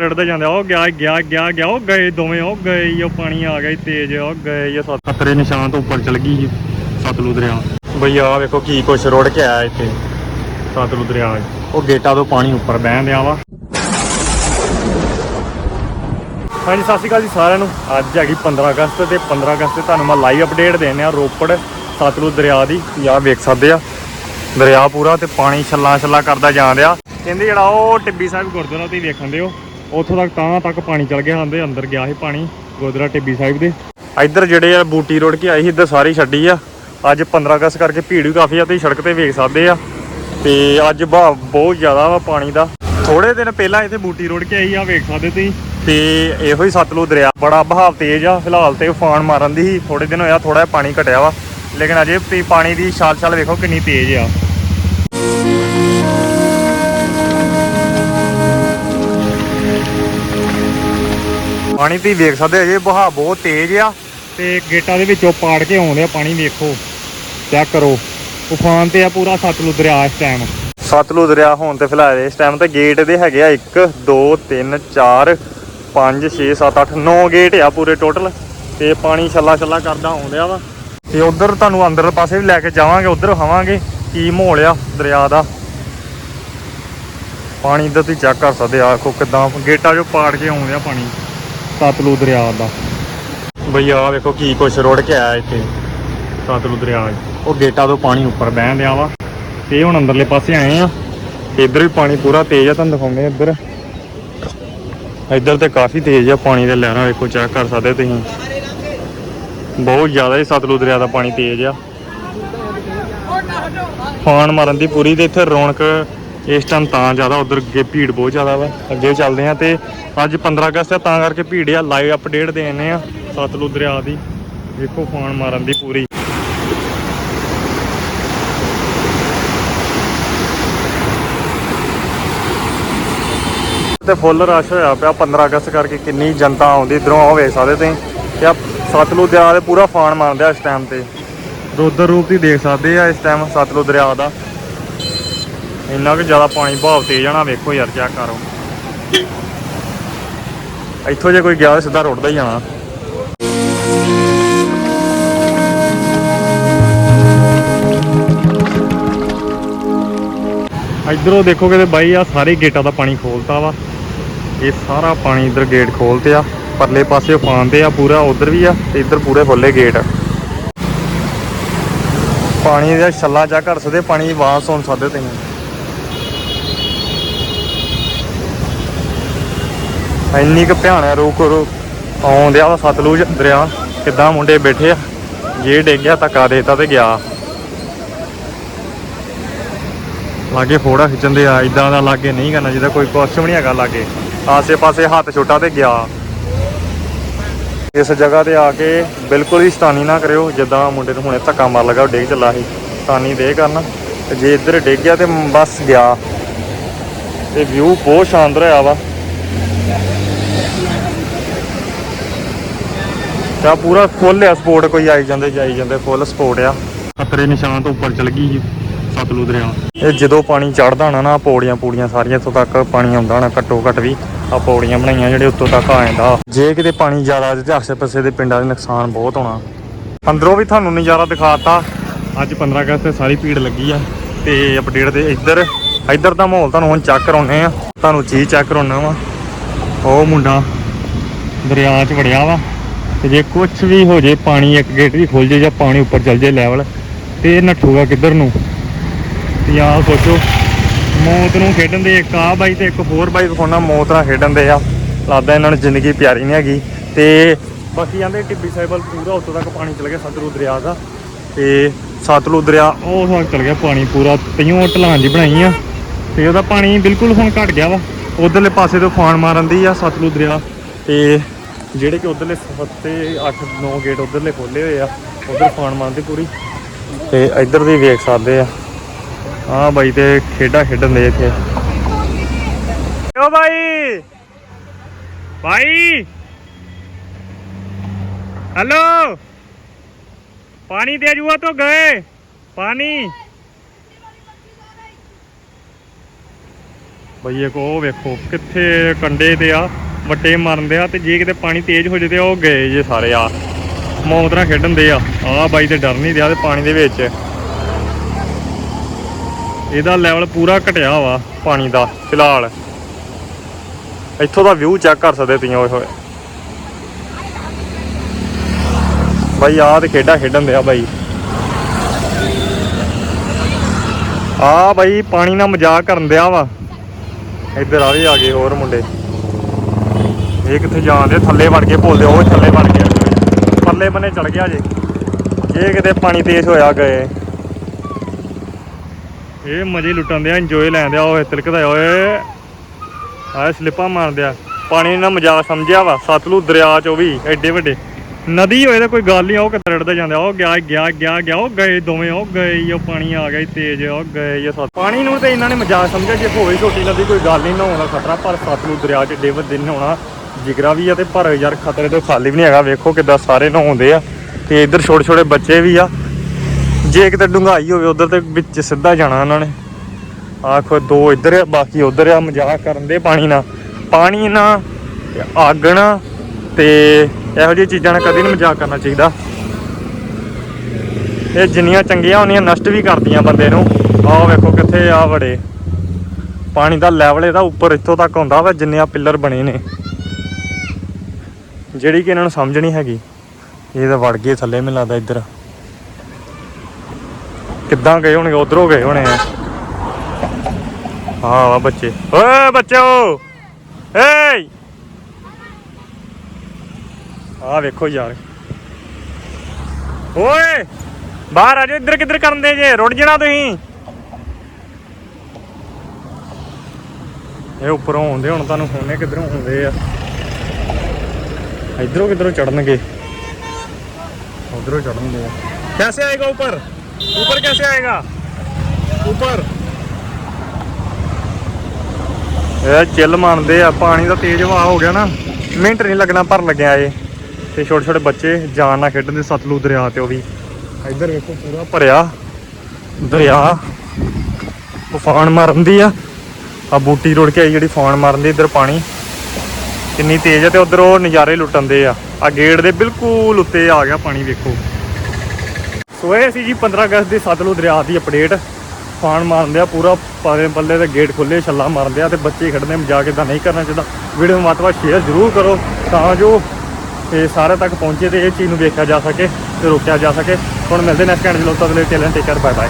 ਰੜਦਾ ਜਾਂਦਾ ਉਹ ਗਿਆ ਗਿਆ ਗਿਆ ਗਿਆ ਉਹ ਗਏ ਦੋਵੇਂ ਉਹ ਗਏ ਉਹ ਪਾਣੀ ਆ ਗਿਆ ਤੇਜ਼ ਉਹ ਗਏ ਈ, ਉਹ ਸੱਤ ਖਤਰੇ ਨਿਸ਼ਾਨ ਤੋਂ ਉੱਪਰ ਚਲ ਗਈ ਸਤਲੁਜ ਦਰਿਆ। ਬਈ ਆ ਵੇਖੋ ਕੀ ਕੁਛ ਰੁੜ ਕੇ ਆਇਆ ਇੱਥੇ ਸਤਲੁਜ ਦਰਿਆ। ਉਹ ਗੇਟਾਂ ਤੋਂ ਪਾਣੀ ਉੱਪਰ ਬਹਿਣ ਦਿਆ ਵਾ। ਹਾਂਜੀ ਸਤਿ ਸ਼੍ਰੀ ਅਕਾਲ ਜੀ ਸਾਰਿਆਂ ਨੂੰ। ਅੱਜ ਹੈਗੀ 15 ਅਗਸਤ ਤੇ 15 ਅਗਸਤ ਤੇ ਤੁਹਾਨੂੰ ਮੈਂ ਲਾਈਵ ਅਪਡੇਟ ਦੇਣੇ ਆ ਰੋਪੜ ਸਤਲੁਜ ਦਰਿਆ ਦੀ। ਆ ਵੇਖ ਸਕਦੇ ਆ ਦਰਿਆ ਪੂਰਾ ਤੇ ਪਾਣੀ ਛੱਲਾ ਛੱਲਾ ਕਰਦਾ ਰਿਹਾ ਕਹਿੰਦੇ ਜਿਹੜਾ ਉਹ ਟਿੱਬੀ ਸਾਹਿਬ ਗੁਰਦੁਆਰਾ ਤੁਸੀਂ ਵੇਖਣ ਦਿਓ ਉੱਥੋਂ ਤੱਕ ਤਾਂ ਤੱਕ ਪਾਣੀ ਚਲ ਗਿਆ ਹੁੰਦੇ ਅੰਦਰ ਗਿਆ ਸੀ ਪਾਣੀ, ਗੋਦਰਾ ਟਿੱਬੀ ਸਾਹਿਬ ਦੇ। ਇੱਧਰ ਜਿਹੜੇ ਆ ਬੂਟੀ ਰੋਡ ਕੇ ਆਈ ਸੀ, ਇੱਧਰ ਸਾਰੀ ਛੱਡੀ ਆ। ਅੱਜ 15 ਅਗਸਤ ਕਰਕੇ ਭੀੜ ਵੀ ਕਾਫੀ ਆ ਤੁਸੀਂ ਸੜਕ ਤੇ ਵੇਖ ਸਕਦੇ ਆ। ਤੇ ਅੱਜ ਬਹਾਵ ਬਹੁਤ ਜ਼ਿਆਦਾ ਵਾ ਪਾਣੀ ਦਾ। ਥੋੜੇ ਦਿਨ ਪਹਿਲਾਂ ਇੱਥੇ ਬੂਟੀ ਰੋਡ ਕੇ ਆਈ ਆ, ਵੇਖ ਸਕਦੇ ਤੁਸੀਂ। ਤੇ ਇਹੋ ਹੀ ਸਤਲੁਜ ਦਰਿਆ, ਬੜਾ ਬਹਾਵ ਤੇਜ਼ ਆ। ਫਿਲਹਾਲ ਤੇ ਉਫਾਨ ਮਾਰਨ ਦੀ ਸੀ ਥੋੜੇ ਦਿਨ ਹੋਇਆ ਥੋੜਾ ਜਿਹਾ ਪਾਣੀ ਘਟਿਆ ਵਾ। ਲੇਕਿਨ ਅਜੇ ਵੀ ਪਾਣੀ ਦੀ ਛਾਲ ਛਾਲ ਵੇਖੋ ਕਿੰਨੀ ਤੇਜ਼ ਆ। ਪਾਣੀ ਤੁਸੀਂ ਵੇਖ ਸਕਦੇ ਅਜੇ ਬਹਾਅ ਬਹੁਤ ਤੇਜ਼ ਆ। ਤੇ ਗੇਟਾਂ ਦੇ ਵਿੱਚੋਂ ਪਾੜ ਕੇ ਆਉਂਦੇ ਆ ਪਾਣੀ, ਵੇਖੋ ਚੈੱਕ ਕਰੋ। ਉਫਾਨ ਤੇ ਆ ਪੂਰਾ ਸਤਲੁਜ ਦਰਿਆ ਇਸ ਟਾਈਮ ਸਤਲੁਜ ਦਰਿਆ ਹੋਣ ਤੇ ਫਿਲਹਾਲ ਇਸ ਟਾਈਮ ਤੇ ਗੇਟ ਦੇ ਹੈਗੇ ਆ 1 2 3 4 5 6 7 8 9 ਗੇਟ ਆ ਪੂਰੇ ਟੋਟਲ ਤੇ ਪਾਣੀ ਛੱਲਾ ਛੱਲਾ ਕਰਦਾ ਆਉਂਦਿਆ ਵਾ। ਤੇ ਉਧਰ ਤੁਹਾਨੂੰ ਅੰਦਰਲੇ ਪਾਸੇ ਵੀ ਲੈ ਕੇ ਜਾਵਾਂਗੇ, ਉਧਰ ਹਵਾਂਗੇ ਕੀ ਮਾਹੌਲ ਆ ਦਰਿਆ ਦਾ। ਪਾਣੀ ਦਾ ਤੁਸੀਂ ਚੈੱਕ ਕਰ ਸਕਦੇ ਆ ਕੋ ਕਿਦਾਂ ਗੇਟਾਂ ਚੋਂ ਪਾੜ ਕੇ ਆਉਂਦਿਆ ਪਾਣੀ। ਸਤਲੁਜ ਦਰਿਆ ਦਾ। ਬਈ ਆ ਵੇਖੋ ਕੀ ਕੁਛ ਰੁੜ ਕੇ ਆਇਆ ਇੱਥੇ ਸਤਲੁਜ ਦਰਿਆ। ਉਹ ਗੇਟਾਂ ਤੋਂ ਪਾਣੀ ਉੱਪਰ ਬਹਿਣ ਦਿਆ ਵਾ। ਤੇ ਹੁਣ ਅੰਦਰਲੇ ਪਾਸੇ ਆਏ ਆ। ਇੱਧਰ ਵੀ ਪਾਣੀ ਪੂਰਾ ਤੇਜ਼ ਆ ਤੁਹਾਨੂੰ ਦਿਖਾਉਂਦੇ ਆ ਇੱਧਰ। ਇੱਧਰ ਤੇ ਕਾਫੀ ਤੇਜ਼ ਆ ਪਾਣੀ ਦੇ ਲਹਿਰਾਂ ਵੇਖੋ ਚੈੱਕ ਕਰ ਸਕਦੇ ਤੁਸੀਂ। ਬਹੁਤ ਜ਼ਿਆਦਾ ਹੀ ਸਤਲੁਜ ਦਰਿਆ ਦਾ ਪਾਣੀ ਤੇਜ਼ ਆ। ਫਾਨ ਮਾਰਨ ਦੀ ਪੂਰੀ ਤੇ ਇੱਥੇ ਰੌਣਕ ਇਸ ਟਾਈਮ ਤਾਂ ਜ਼ਿਆਦਾ ਉਧਰ ਅੱਗੇ ਭੀੜ ਬਹੁਤ ਜ਼ਿਆਦਾ ਵਾ। ਅੱਗੇ ਚੱਲਦੇ ਆ ਤੇ ਅੱਜ 15 ਅਗਸਤ ਆ, ਤਾਂ ਕਰਕੇ ਭੀੜ ਆ। ਲਾਈਵ ਅਪਡੇਟ ਦੇਣੇ ਆ ਸਤਲੁਜ ਦਰਿਆ ਦੀ। ਦੇਖੋ ਫਾਨ ਮਾਰਨ ਦੀ ਪੂਰੀ। ਤੇ ਫੁੱਲ ਰਸ਼ ਹੋਇਆ ਪਿਆ 15 ਅਗਸਤ ਕਰਕੇ। ਕਿੰਨੀ ਜਨਤਾ ਆਉਂਦੀ, ਇਧਰੋਂ ਆਓ ਵੇਖ ਸਕਦੇ ਤੁਸੀਂ। ਤੇ ਆ ਸਤਲੁਜ ਦਰਿਆ ਦੇ ਪੂਰਾ ਫਾਨ ਮਾਰਦੇ ਆ ਇਸ ਟਾਈਮ ਤੇ। ਰੋਦਰ ਰੂਪ ਦੀ ਦੇਖ ਸਕਦੇ ਆ ਇਸ ਟਾਈਮ ਸਤਲੁਜ ਦਰਿਆ ਦਾ। ਇੰਨਾ ਕਿ ਜ਼ਿਆਦਾ ਪਾਣੀ ਬਹਾਵ ਤੇਜ਼ ਆਣਾ ਵੇਖੋ ਯਾਰ ਚੈੱਕ ਕਰੋ। ਇੱਥੋਂ ਜੇ ਕੋਈ ਗਿਆ ਤਾਂ ਸਿੱਧਾ ਰੁੜਦਾ ਹੀ ਜਾਣਾ। ਇਧਰੋਂ ਦੇਖੋਗੇ ਤੇ ਬਾਈ ਆ ਸਾਰੇ ਗੇਟਾਂ ਦਾ ਪਾਣੀ ਖੋਲਤਾ ਵਾ। ਇਹ ਸਾਰਾ ਪਾਣੀ ਇਧਰ ਗੇਟ ਖੋਲਤੇ ਆ। ਪਰਲੇ ਪਾਸੇ ਉਫਾਨ ਤੇ ਆ ਪੂਰਾ, ਉਧਰ ਵੀ ਆ ਤੇ ਇਧਰ ਪੂਰੇ ਖੁੱਲੇ ਗੇਟ। ਪਾਣੀ ਦਾ ਛੱਲਾ ਜਾ ਘੜ ਸਕਦੇ, ਪਾਣੀ ਦੀ ਆਵਾਜ਼ ਸੁਣ ਸਕਦੇ ਤੁਸੀਂ। ਇੰਨੀ ਕੁ ਭਿਆਣਾ ਰੋਕ ਰੋ। ਆਉਂਦਿਆ ਵਾ ਸਤਲੁਜ ਦਰਿਆ, ਕਿੱਦਾਂ ਮੁੰਡੇ ਬੈਠੇ ਆ। ਜੇ ਡਿੱਗ ਗਿਆ, ਧੱਕਾ ਦੇਤਾ ਤੇ ਗਿਆ। ਲਾਗੇ ਫੋੜਾ ਖਿੱਚਣ ਦੇ ਆ ਇਦਾਂ ਦਾ ਲਾਗੇ ਨਹੀਂ ਕਰਨਾ ਜਿਹਦਾ ਕੋਈ ਕੁਛ ਵੀ ਨਹੀਂ ਹੈਗਾ ਲਾਗੇ। ਆਸੇ ਪਾਸੇ ਹੱਥ ਛੋਟਾ ਤੇ ਗਿਆ। ਇਸ ਜਗ੍ਹਾ ਤੇ ਆ ਕੇ ਬਿਲਕੁਲ ਹੀ ਸਤਾਨੀ ਨਾ ਕਰਿਓ, ਜਿੱਦਾਂ ਮੁੰਡੇ ਨੂੰ ਹੁਣੇ ਧੱਕਾ ਮਾਰ ਲਗਾ, ਉਹ ਡਿੱਗ ਚੱਲਾ ਸੀ। ਸਤਾਨੀ ਦੇ ਕਰਨਾ। ਜੇ ਇੱਧਰ ਡਿੱਗ ਗਿਆ ਤੇ ਬਸ ਗਿਆ। ਤੇ ਵਿਊ ਬਹੁਤ ਸ਼ਾਨਦਾਰ ਆ ਵਾ। ਤਾਂ ਪੂਰਾ ਫੁੱਲ ਆ ਸਪੋਰਟ ਕੋਈ ਆਈ ਜਾਂਦੇ ਜਾਈ ਜਾਂਦੇ ਫੁੱਲ ਸਪੋਰਟ ਆ। ਖਤਰੇ ਨਿਸ਼ਾਨ ਤੋਂ ਉੱਪਰ ਚਲ ਗਈ ਜੀ ਸਤਲੁਜ ਦਰਿਆ। ਇਹ ਜਦੋਂ ਪਾਣੀ ਚੜਦਾ ਹੋਣਾ ਨਾ ਪੌੜੀਆਂ ਪੂੜੀਆਂ ਸਾਰੀਆਂ ਇੱਥੋਂ ਤੱਕ ਪਾਣੀ ਆਉਂਦਾ ਹੋਣਾ ਘੱਟੋ ਘੱਟ ਵੀ ਆ ਪੌੜੀਆਂ ਬਣਾਈਆਂ ਜਿਹੜੇ ਉੱਤੋਂ ਤੱਕ ਆ ਜਾਂਦਾ। ਜੇ ਕਿਤੇ ਪਾਣੀ ਜ਼ਿਆਦਾ ਤੇ ਆਸੇ-ਪਾਸੇ ਦੇ ਪਿੰਡਾਂ ਦੇ ਨੁਕਸਾਨ ਬਹੁਤ ਹੋਣਾ। ਅੰਦਰੋਂ ਵੀ ਤੁਹਾਨੂੰ ਨਜ਼ਾਰਾ ਦਿਖਾਤਾ। ਅੱਜ 15 ਅਗਸਤ ਤੇ ਸਾਰੀ ਭੀੜ ਲੱਗੀ ਆ ਤੇ ਅਪਡੇਟ ਦੇ ਇੱਧਰ ਇੱਧਰ ਦਾ ਮਾਹੌਲ ਤੁਹਾਨੂੰ ਹੁਣ ਚੈੱਕ ਕਰਾਉਨੇ ਆ। ਤੁਹਾਨੂੰ ਚੀਜ਼ ਚੈੱਕ ਕਰਾਉਣਾ ਵਾ। ਉਹ ਮੁੰਡਾ ਦਰਿਆ 'ਚ ਵੜਿਆ ਵਾ। ਤੇ ਜੇ ਕੁਝ ਵੀ ਹੋ ਜੇ, ਪਾਣੀ ਇੱਕ ਗੇਟ ਵੀ ਖੁੱਲ ਜੇ ਜਾਂ ਪਾਣੀ ਉੱਪਰ ਚੱਲ ਜੇ ਲੈਵਲ ਤੇ ਇਹ ਨੱਠੂਗਾ ਕਿੱਧਰ ਨੂੰ? ਤੇ ਆਹ ਸੋਚੋ, ਮੌਤ ਨੂੰ ਖੇਡਣ ਦੇ ਇੱਕ ਆ ਬਾਈ ਤੇ ਇੱਕ ਹੋਰ ਬਾਈ ਵਿਖਾਉਣਾ, ਮੌਤ ਨਾਲ ਖੇਡਣ ਦੇ ਆ। ਲੱਗਦਾ ਇਹਨਾਂ ਨੂੰ ਜ਼ਿੰਦਗੀ ਪਿਆਰੀ ਨਹੀਂ ਹੈਗੀ। ਤੇ ਬਾਕੀ ਜਾਂਦੇ ਟਿੱਬੀ ਸਾਹਿਬ ਪੂਰਾ ਉੱਤੋਂ ਤੱਕ ਪਾਣੀ ਚਲ ਗਿਆ, ਸਤਲੁਜ ਦਰਿਆ ਦਾ। ਤੇ ਸਤਲੁਜ ਦਰਿਆ, ਉਹ ਤੱਕ ਚਲ ਗਿਆ ਪਾਣੀ ਪੂਰਾ, ਤਈਓ ਢਲਾਨ ਜੀ ਬਣਾਈ ਆ। ਤੇ ਉਹਦਾ ਪਾਣੀ ਬਿਲਕੁਲ ਹੁਣ ਘਟ ਗਿਆ ਵਾ। ਉਧਰਲੇ ਪਾਸੇ ਤੋਂ ਫਾਨ ਮਾਰਨ ਦੀ ਆ ਸਤਲੁਜ ਦਰਿਆ। ਤੇ ਜਿਹੜੇ ਕਿ ਉਧਰਲੇ ਫੱਤੇ 8 9 ਗੇਟ ਉਧਰਲੇ ਖੋਲੇ ਹੋਏ ਆ, ਉਧਰ ਫਾਨ ਮੰਨਦੇ ਪੂਰੀ। ਤੇ ਇੱਧਰ ਦੀ ਵੇਖ ਸਕਦੇ ਆ। ਆ ਬਾਈ ਤੇ ਖੇਡਾਂ ਖੇਡਣ ਦੇ ਇੱਥੇ। ਓ ਬਾਈ! ਬਾਈ! ਹਲੋ! ਪਾਣੀ ਦੇ ਜੂਆ ਤੋਂ ਗਏ। ਪਾਣੀ। ਬਈ ਇਹ ਕੋ ਵੇਖੋ, ਕਿੱਥੇ ਕੰਡੇ ਤੇ ਆ। ਵੱਟੇ ਮਾਰਦੇ ਆ ਤੇ ਜੇ ਕਿਤੇ ਪਾਣੀ ਤੇਜ਼ ਹੋ ਜੇ ਤੇ ਉਹ ਗਏ ਜੇ ਸਾਰੇ ਆ। ਮੌਤ ਨਾਲ ਖੇਡਣ ਦੇ ਆ। ਆ ਬਾਈ ਤੇ ਡਰ ਨਹੀਂ ਰਿਹਾ ਤੇ ਪਾਣੀ ਦੇ ਵਿੱਚ। ਇਹਦਾ ਲੈਵਲ ਪੂਰਾ ਘਟਿਆ ਵਾ ਪਾਣੀ ਦਾ, ਫਿਲਹਾਲ। ਇੱਥੋਂ ਦਾ ਵਿਊ ਚੈੱਕ ਕਰ ਸਕਦੇ ਤੁਸੀਂ ਓਏ ਹੋਏ ਬਾਈ ਆ ਤੇ ਖੇਡਾਂ ਖੇਡਣ ਦਿਆ ਬਾਈ। ਆ ਬਾਈ, ਪਾਣੀ ਨਾਲ ਮਜ਼ਾਕ ਕਰਨ ਦਿਆ ਵਾ। ਇੱਧਰ ਆ ਵੀ ਆ ਗਏ ਹੋਰ ਮੁੰਡੇ। ਇਹ ਕਿੱਥੇ ਜਾਂਦੇ ਥੱਲੇ ਵੜ ਕੇ ਭੁੱਲਦੇ ਉਹ ਥੱਲੇ ਵੜ ਗਿਆ ਪਰਲੇ ਬੰਨੇ ਚੜ ਗਿਆ ਜੇ। ਜੇ ਕਿਤੇ ਪਾਣੀ ਤੇਜ਼ ਹੋਇਆ ਗਏ। ਇਹ ਮਜ਼ੇ ਲੁੱਟਣ ਦਿਆ ਇੰਜੋਏ ਲੈਂਦੇ ਆ ਓਏ ਤਿਲਕਦਾ ਓਏ। ਆਹ ਸਲਿੱਪਾਂ ਮਾਰਦੇ ਆ ਪਾਣੀ ਨਾਲ ਮਜ਼ਾਕ ਸਮਝਿਆ ਵਾ। ਸਤਲੁਜ ਦਰਿਆ ਚ ਉਹ ਵੀ ਐਡੇ ਵੱਡੇ। ਨਦੀ ਹੋਏ ਤਾਂ ਕੋਈ ਗੱਲ ਨਹੀਂ ਉਹ ਕਿੱਥੇ ਰੜਦਾ ਜਾਂਦਾ? ਉਹ ਗਿਆ ਗਿਆ ਗਿਆ ਗਿਆ ਉਹ ਗਏ ਦੋਵੇਂ ਉਹ ਗਏ ਉਹ ਪਾਣੀ ਆ ਗਿਆ ਤੇਜ਼ ਉਹ ਗਏ ਈ, ਸਤ ਪਾਣੀ ਨੂੰ ਤੇ ਇਹਨਾਂ ਨੇ ਮਜ਼ਾਕ ਸਮਝਿਆ ਜੇ ਹੋਵੇ ਛੋਟੀ ਨਦੀ ਕੋਈ ਗੱਲ ਨਹੀਂ ਨਹਾਉਣ ਦਾ ਖਤਰਾ ਪਰ ਸਤਲੁਜ ਦਰਿਆ ਚ ਏਡੇ ਵੱਡੇ ਨਹਾਉਣਾ ਜਿਗਰਾ ਵੀ ਆ ਤੇ ਪਰ ਯਾਰ ਖਤਰੇ ਤੋਂ ਖਾਲੀ ਵੀ ਨਹੀਂ ਹੈਗਾ। ਵੇਖੋ ਕਿੱਦਾਂ ਸਾਰੇ ਨਹਾਉਂਦੇ ਆ ਤੇ ਇੱਧਰ ਛੋਟੇ ਛੋਟੇ ਬੱਚੇ ਵੀ ਆ। ਜੇ ਕਿਤੇ ਡੁੰਗਾਈ ਹੋਵੇ ਉਧਰ ਤੇ ਵਿੱਚ ਸਿੱਧਾ ਜਾਣਾ ਉਹਨਾਂ ਨੇ। ਆਖੋ ਦੋ ਇੱਧਰ ਆ, ਬਾਕੀ ਉਧਰ ਆ, ਮਜ਼ਾਕ ਕਰਨ ਦੇ ਪਾਣੀ ਨਾਲ। ਪਾਣੀ ਨਾਲ ਤੇ ਅੱਗ ਨਾਲ ਤੇ ਇਹੋ ਜਿਹੀ ਚੀਜ਼ਾਂ ਨਾਲ ਕਦੇ ਨਹੀਂ ਮਜ਼ਾਕ ਕਰਨਾ ਚਾਹੀਦਾ। ਇਹ ਜਿੰਨੀਆਂ ਚੰਗੀਆਂ ਹੁੰਦੀਆਂ ਨਸ਼ਟ ਵੀ ਕਰਦੀਆਂ ਬੰਦੇ ਨੂੰ। ਆਹ ਵੇਖੋ ਕਿੱਥੇ ਆ ਵੜੇ। ਪਾਣੀ ਦਾ ਲੈਵਲ ਇਹਦਾ ਉੱਪਰ ਇੱਥੋਂ ਤੱਕ ਹੁੰਦਾ ਵਾ ਜਿੰਨੇ ਆ ਪਿੱਲਰ ਬਣੇ ਨੇ। ਜਿਹੜੀ ਕਿ ਇਹਨਾਂ ਨੂੰ ਸਮਝ ਨਹੀਂ ਹੈਗੀ, ਇਹ ਤਾਂ ਵੜ ਗਏ ਥੱਲੇ, ਮੈਨੂੰ ਲੱਗਦਾ ਇੱਧਰ। ਕਿੱਦਾਂ ਗਏ ਹੋਣਗੇ? ਉਧਰੋਂ ਗਏ ਹੋਣੇ ਆ। ਹਾਂ ਵਾ ਬੱਚੇ। ਓਏ ਬੱਚੋ ਏ ਆ ਵੇਖੋ ਯਾਰ। ਓਏ! ਬਾਹਰ ਆ ਜਾਓ ਇੱਧਰ ਕਿੱਧਰ ਕਰਨ ਦੇ ਜੇ। ਰੁੜ ਜਣਾ ਤੁਸੀਂ। ਇਹ ਉੱਪਰੋਂ ਆਉਂਦੇ ਹੁਣ, ਤੁਹਾਨੂੰ ਹੁਣੇ ਕਿੱਧਰੋਂ ਆਉਂਦੇ ਆ। ਇਧਰੋਂ ਕਿੱਧਰੋਂ ਚੜਨਗੇ ਉਧਰੋਂ ਚੜਨਗੇ कैसे आएगा ऊपर ऊपर कैसे आएगा ऊपर ਇਹ ਚਿੱਲ ਮੰਨਦੇ ਆ ਪਾਣੀ ਦਾ ਤੇਜ਼ ਵਹਾਅ ਹੋ ਗਿਆ ਨਾ ਮਿੰਟ ਨਹੀਂ ਲੱਗਣਾ ਭਰਨ ਲੱਗਿਆ ਏ ਤੇ ਛੋਟੇ ਛੋਟੇ ਬੱਚੇ ਜਾਨ ਨਾਲ ਖੇਡਣ ਦੇ ਸਤਲੁਜ ਦਰਿਆ ਤੇ ਉਹ ਵੀ ਇੱਧਰ ਵੇਖੋ ਪੂਰਾ ਭਰਿਆ ਦਰਿਆ ਉਫਾਨ ਮਾਰਨ ਦੀ ਆ ਆ ਬੂਟੀ ਰੋੜ ਕੇ ਆਈ ਜਿਹੜੀ ਫਾਨ ਮਾਰਨ ਦੀ ਇੱਧਰ ਪਾਣੀ ਕਿੰਨੀ ਤੇਜ਼ ਹੈ ਤੇ ਉਧਰ ਉਹ ਨਜ਼ਾਰੇ ਲੁੱਟਣ ਦੇ ਆ। ਆ ਗੇਟ ਦੇ ਬਿਲਕੁਲ ਉੱਤੇ ਆ ਗਿਆ ਪਾਣੀ, ਵੇਖੋ। ਸੋ ਇਹ ਸੀ ਜੀ 15 ਅਗਸਤ ਦੇ ਸਤਲੁਜ ਦਰਿਆ ਦੀ ਅਪਡੇਟ ਫਾਨ ਮਾਰਦੇ ਆ ਪੂਰਾ ਪਾਰੇ ਬੱਲੇ ਦੇ ਗੇਟ ਖੁੱਲੇ ਛੱਲਾ ਮਾਰਦੇ ਆ ਤੇ ਬੱਚੇ ਖੜਦੇ ਮਜ਼ਾਕ ਇਦਾਂ ਨਹੀਂ ਕਰਨਾ ਚਾਹੀਦਾ। ਵੀਡੀਓ ਨੂੰ ਵੱਧ ਤੋਂ ਵੱਧ ਸ਼ੇਅਰ ਜ਼ਰੂਰ ਕਰੋ ਤਾਂ ਜੋ ਇਹ ਸਾਰੇ ਤੱਕ ਪਹੁੰਚੇ ਤੇ ਇਹ ਚੀਜ਼ ਨੂੰ ਦੇਖਿਆ ਜਾ ਸਕੇ ਤੇ ਰੋਕਿਆ ਜਾ ਸਕੇ। ਹੁਣ ਮਿਲਦੇ ਨੈਕਸਟ ਕੈਂਡ ਲੋਕਾਂ ਦੇ ਲਈ ਟੇਲੈਂਟ ਟੇਕਰ ਬਾਏ ਬਾਏ